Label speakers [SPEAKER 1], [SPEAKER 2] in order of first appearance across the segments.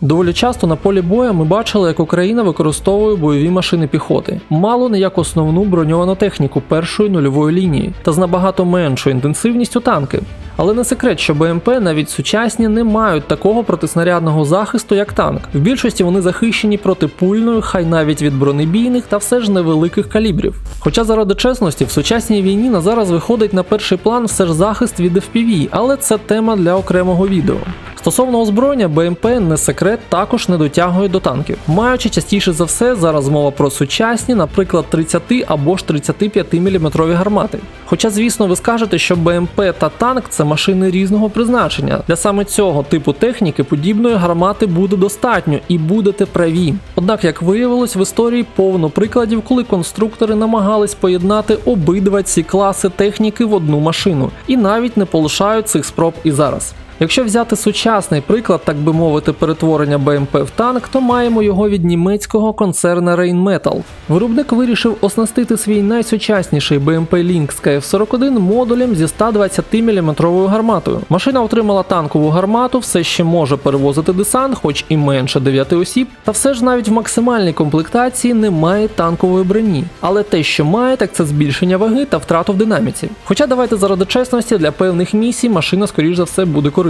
[SPEAKER 1] Доволі часто на полі бою ми бачили, як Україна використовує бойові машини піхоти, мало не як основну броньовану техніку першої нульової лінії та з набагато меншою інтенсивністю танки. Але не секрет, що БМП навіть сучасні не мають такого протиснарядного захисту, як танк. В більшості вони захищені протипульною, хай навіть від бронебійних та все ж невеликих калібрів. Хоча заради чесності, в сучасній війні на зараз виходить на перший план все ж захист від FPV, але це тема для окремого відео. Стосовно озброєння, БМП не секрет також не дотягує до танків, маючи частіше за все зараз мова про сучасні, наприклад, 30 або ж 35 мм гармати. Хоча, звісно, ви скажете, що БМП та танк це машини різного призначення. Для саме цього типу техніки подібної гармати буде достатньо і будете праві. Однак, як виявилось, в історії повно прикладів, коли конструктори намагались поєднати обидва ці класи техніки в одну машину, і навіть не полишають цих спроб і зараз. Якщо взяти сучасний приклад, так би мовити, перетворення БМП в танк, то маємо його від німецького концерна Rheinmetall. Виробник вирішив оснастити свій найсучасніший BMP Lynx KF-41 модулем зі 120 мм гарматою. Машина отримала танкову гармату, все ще може перевозити десант, хоч і менше 9 осіб, та все ж навіть в максимальній комплектації немає танкової броні. Але те, що має, так це збільшення ваги та втрату в динаміці. Хоча давайте заради чесності для певних місій машина, скоріш за все, буде корисною.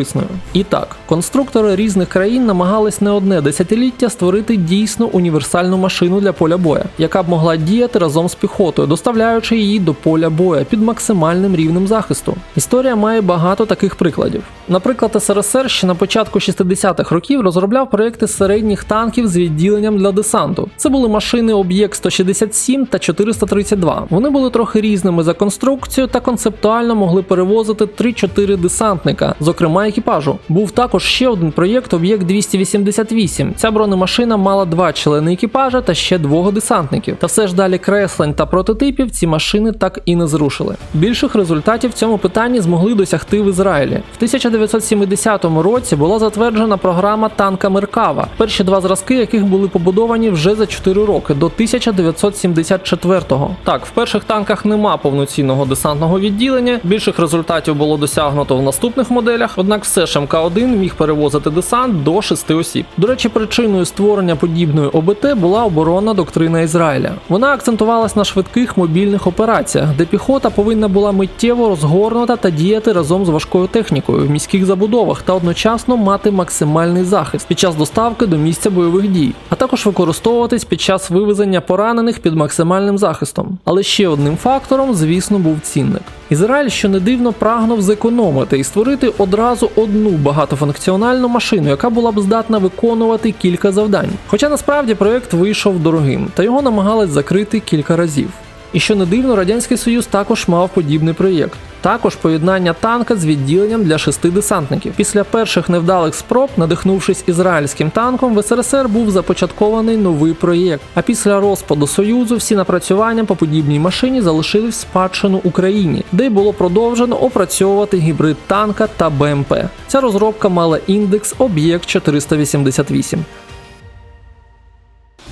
[SPEAKER 1] І так, конструктори різних країн намагались не одне десятиліття створити дійсно універсальну машину для поля боя, яка б могла діяти разом з піхотою, доставляючи її до поля боя під максимальним рівнем захисту. Історія має багато таких прикладів. Наприклад, СРСР ще на початку 60-х років розробляв проекти середніх танків з відділенням для десанту. Це були машини Об'єкт 167 та 432. Вони були трохи різними за конструкцією та концептуально могли перевозити 3-4 десантника, зокрема екіпажу. Був також ще один проєкт Об'єкт 288. Ця бронемашина мала два члени екіпажа та ще двох десантників. Та все ж далі креслень та прототипів ці машини так і не зрушили. Більших результатів в цьому питанні змогли досягти в Ізраїлі. В 1970 році була затверджена програма танка Меркава, перші два зразки яких були побудовані вже за 4 роки до 1974-го. Так, в перших танках нема повноцінного десантного відділення. Більших результатів було досягнуто в наступних моделях. Однак все ж МК-1 міг перевозити десант до 6 осіб. До речі, причиною створення подібної ОБТ була оборонна доктрина Ізраїля. Вона акцентувалась на швидких мобільних операціях, де піхота повинна була миттєво розгорнута та діяти разом з важкою технікою в міських забудовах та одночасно мати максимальний захист під час доставки до місця бойових дій, а також використовуватись під час вивезення поранених під максимальним захистом. Але ще одним фактором, звісно, був цінник. Ізраїль, що не дивно, прагнув зекономити і створити одразу одну багатофункціональну машину, яка була б здатна виконувати кілька завдань. Хоча насправді проект вийшов дорогим, та його намагались закрити кілька разів. І що не дивно, Радянський Союз також мав подібний проєкт. Також поєднання танка з відділенням для шести десантників. Після перших невдалих спроб, надихнувшись ізраїльським танком, в СРСР був започаткований новий проєкт. А після розпаду Союзу всі напрацювання по подібній машині залишили в спадщину Україні, де й було продовжено опрацьовувати гібрид танка та БМП. Ця розробка мала індекс об'єкт 488.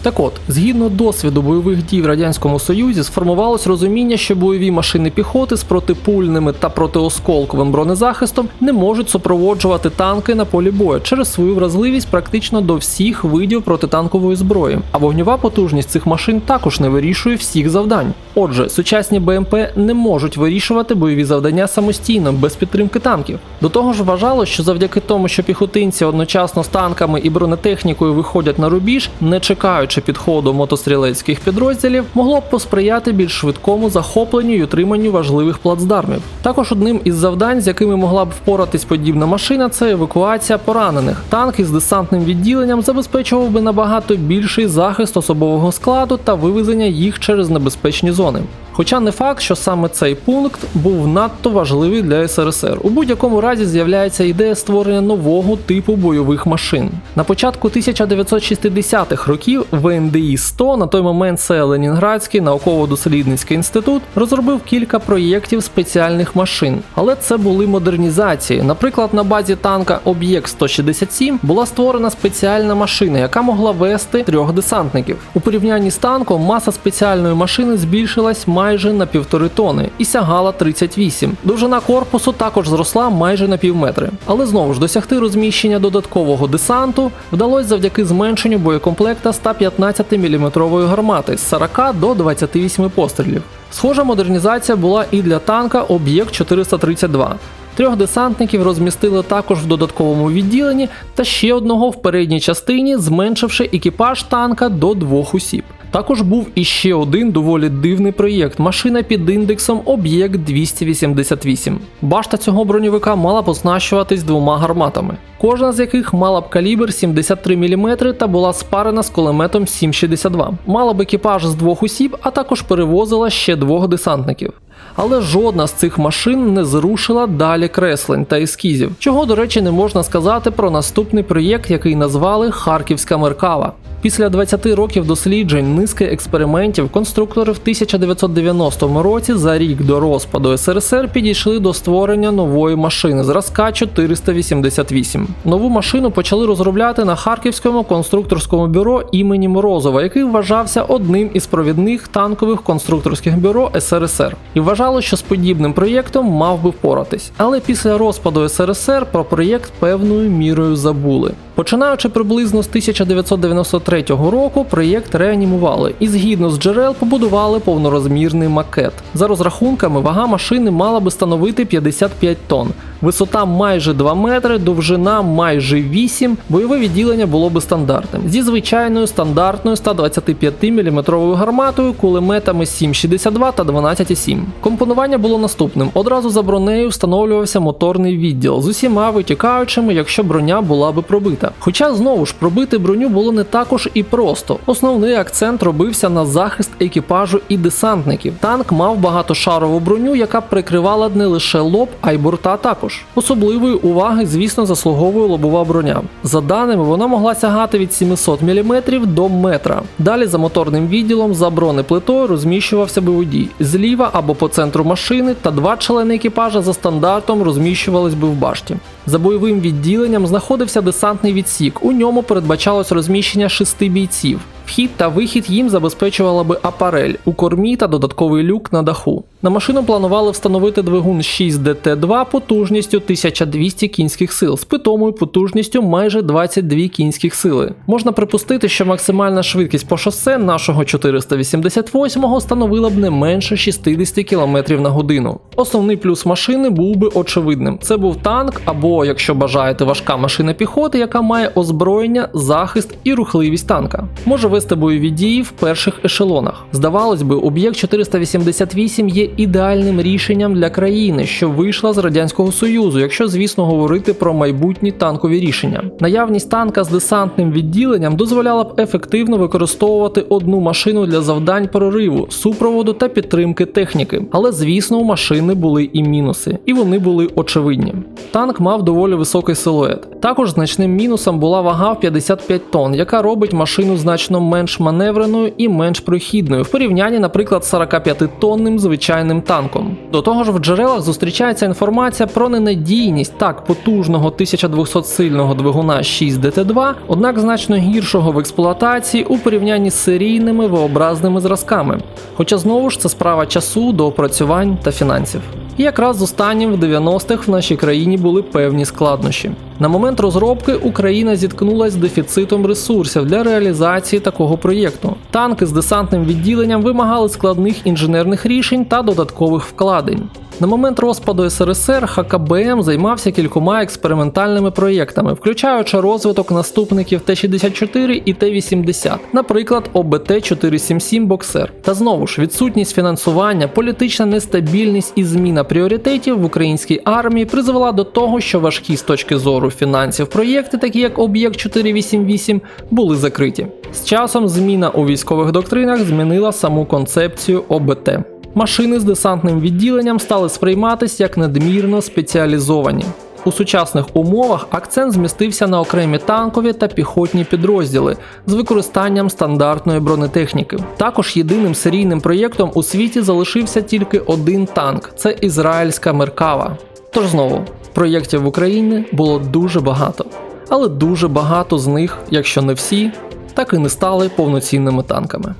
[SPEAKER 1] Так от, згідно досвіду бойових дій в радянському союзі, сформувалось розуміння, що бойові машини піхоти з протипульними та протиосколковим бронезахистом не можуть супроводжувати танки на полі бою через свою вразливість практично до всіх видів протитанкової зброї. А вогньова потужність цих машин також не вирішує всіх завдань. Отже, сучасні БМП не можуть вирішувати бойові завдання самостійно без підтримки танків. До того ж, вважалось, що завдяки тому, що піхотинці одночасно з танками і бронетехнікою виходять на рубіж, не чекаючи підходу мотострілецьких підрозділів, могло б посприяти більш швидкому захопленню і утриманню важливих плацдармів. Також одним із завдань, з якими могла б впоратись подібна машина, це евакуація поранених. Танк із десантним відділенням забезпечував би набагато більший захист особового складу та вивезення їх через небезпечні зони. czerwonym. Хоча не факт, що саме цей пункт був надто важливий для СРСР. У будь-якому разі з'являється ідея створення нового типу бойових машин. На початку 1960-х років ВНДІ 100 на той момент це Ленінградський науково-дослідницький інститут розробив кілька проєктів спеціальних машин, але це були модернізації. Наприклад, на базі танка Об'єкт 167 була створена спеціальна машина, яка могла вести трьох десантників. У порівнянні з танком маса спеціальної машини збільшилась майже майже на півтори тони і сягала 38. Довжина корпусу також зросла майже на півметри. Але знову ж досягти розміщення додаткового десанту вдалося завдяки зменшенню боєкомплекта 115 мм гармати з 40 до 28 пострілів. Схожа модернізація була і для танка Об'єкт 432. Трьох десантників розмістили також в додатковому відділенні та ще одного в передній частині, зменшивши екіпаж танка до двох осіб. Також був іще один доволі дивний проєкт машина під індексом Об'єкт 288. Башта цього броньовика мала позначуватись двома гарматами, кожна з яких мала б калібр 73 мм та була спарена з кулеметом 7,62. Мала б екіпаж з двох осіб, а також перевозила ще двох десантників. Але жодна з цих машин не зрушила далі креслень та ескізів, чого, до речі, не можна сказати про наступний проєкт, який назвали Харківська Меркава. Після 20 років досліджень, низки експериментів, конструктори в 1990 році за рік до розпаду СРСР підійшли до створення нової машини зразка 488. Нову машину почали розробляти на Харківському конструкторському бюро імені Морозова, який вважався одним із провідних танкових конструкторських бюро СРСР, і вважало, що з подібним проєктом мав би впоратись. Але після розпаду СРСР про проєкт певною мірою забули. Починаючи приблизно з 1993 року, проєкт реанімували і згідно з джерел побудували повнорозмірний макет. За розрахунками, вага машини мала би становити 55 тонн. Висота майже 2 метри, довжина майже 8, бойове відділення було би стандартним. Зі звичайною стандартною 125 мм гарматою, кулеметами 7,62 та 12,7. Компонування було наступним: одразу за бронею встановлювався моторний відділ з усіма витікаючими, якщо броня була би пробита. Хоча знову ж пробити броню було не також і просто. Основний акцент робився на захист екіпажу і десантників. Танк мав багатошарову броню, яка прикривала не лише лоб, а й борта також. Особливої уваги, звісно, заслуговує лобова броня. За даними, вона могла сягати від 700 мм до метра. Далі за моторним відділом за бронеплитою розміщувався би водій зліва або по центру машини, та два члени екіпажа за стандартом розміщувались би в башті. За бойовим відділенням знаходився десантний відсік. У ньому передбачалось розміщення шести бійців. Вхід та вихід їм забезпечувала би апарель у кормі та додатковий люк на даху. На машину планували встановити двигун 6 ДТ2 потужністю 1200 кінських сил з питомою потужністю майже 22 кінських сили. Можна припустити, що максимальна швидкість по шосе нашого 488-го становила б не менше 60 км на годину. Основний плюс машини був би очевидним: це був танк, або, якщо бажаєте, важка машина піхоти, яка має озброєння, захист і рухливість танка. Може вести бойові дії в перших ешелонах. Здавалось би, об'єкт 488 є ідеальним рішенням для країни, що вийшла з радянського союзу, якщо звісно говорити про майбутні танкові рішення. Наявність танка з десантним відділенням дозволяла б ефективно використовувати одну машину для завдань прориву, супроводу та підтримки техніки. Але звісно, у машини були і мінуси, і вони були очевидні. Танк мав доволі високий силует. Також значним мінусом була вага в 55 тонн, яка робить машину значно менш маневреною і менш прохідною в порівнянні, наприклад, з 45-тонним звичайним танком. До того ж, в джерелах зустрічається інформація про ненадійність так потужного 1200-сильного двигуна 6 ДТ2, однак значно гіршого в експлуатації у порівнянні з серійними V-образними зразками. Хоча знову ж це справа часу, доопрацювань та фінансів. І якраз з останнім в 90-х в нашій країні були певні складнощі. На момент розробки Україна зіткнулася з дефіцитом ресурсів для реалізації такого проєкту. Танки з десантним відділенням вимагали складних інженерних рішень та додаткових вкладень. На момент розпаду СРСР ХКБМ займався кількома експериментальними проєктами, включаючи розвиток наступників Т-64 і Т-80, наприклад, ОБТ-477 Боксер. Та знову ж відсутність фінансування, політична нестабільність і зміна пріоритетів в українській армії призвела до того, що важкі з точки зору фінансів проєкти, такі як Об'єкт 488, були закриті. З часом зміна у військових доктринах змінила саму концепцію ОБТ. Машини з десантним відділенням стали сприйматись як надмірно спеціалізовані. У сучасних умовах акцент змістився на окремі танкові та піхотні підрозділи з використанням стандартної бронетехніки. Також єдиним серійним проєктом у світі залишився тільки один танк це ізраїльська Меркава. Тож знову проєктів в Україні було дуже багато, але дуже багато з них, якщо не всі, так і не стали повноцінними танками.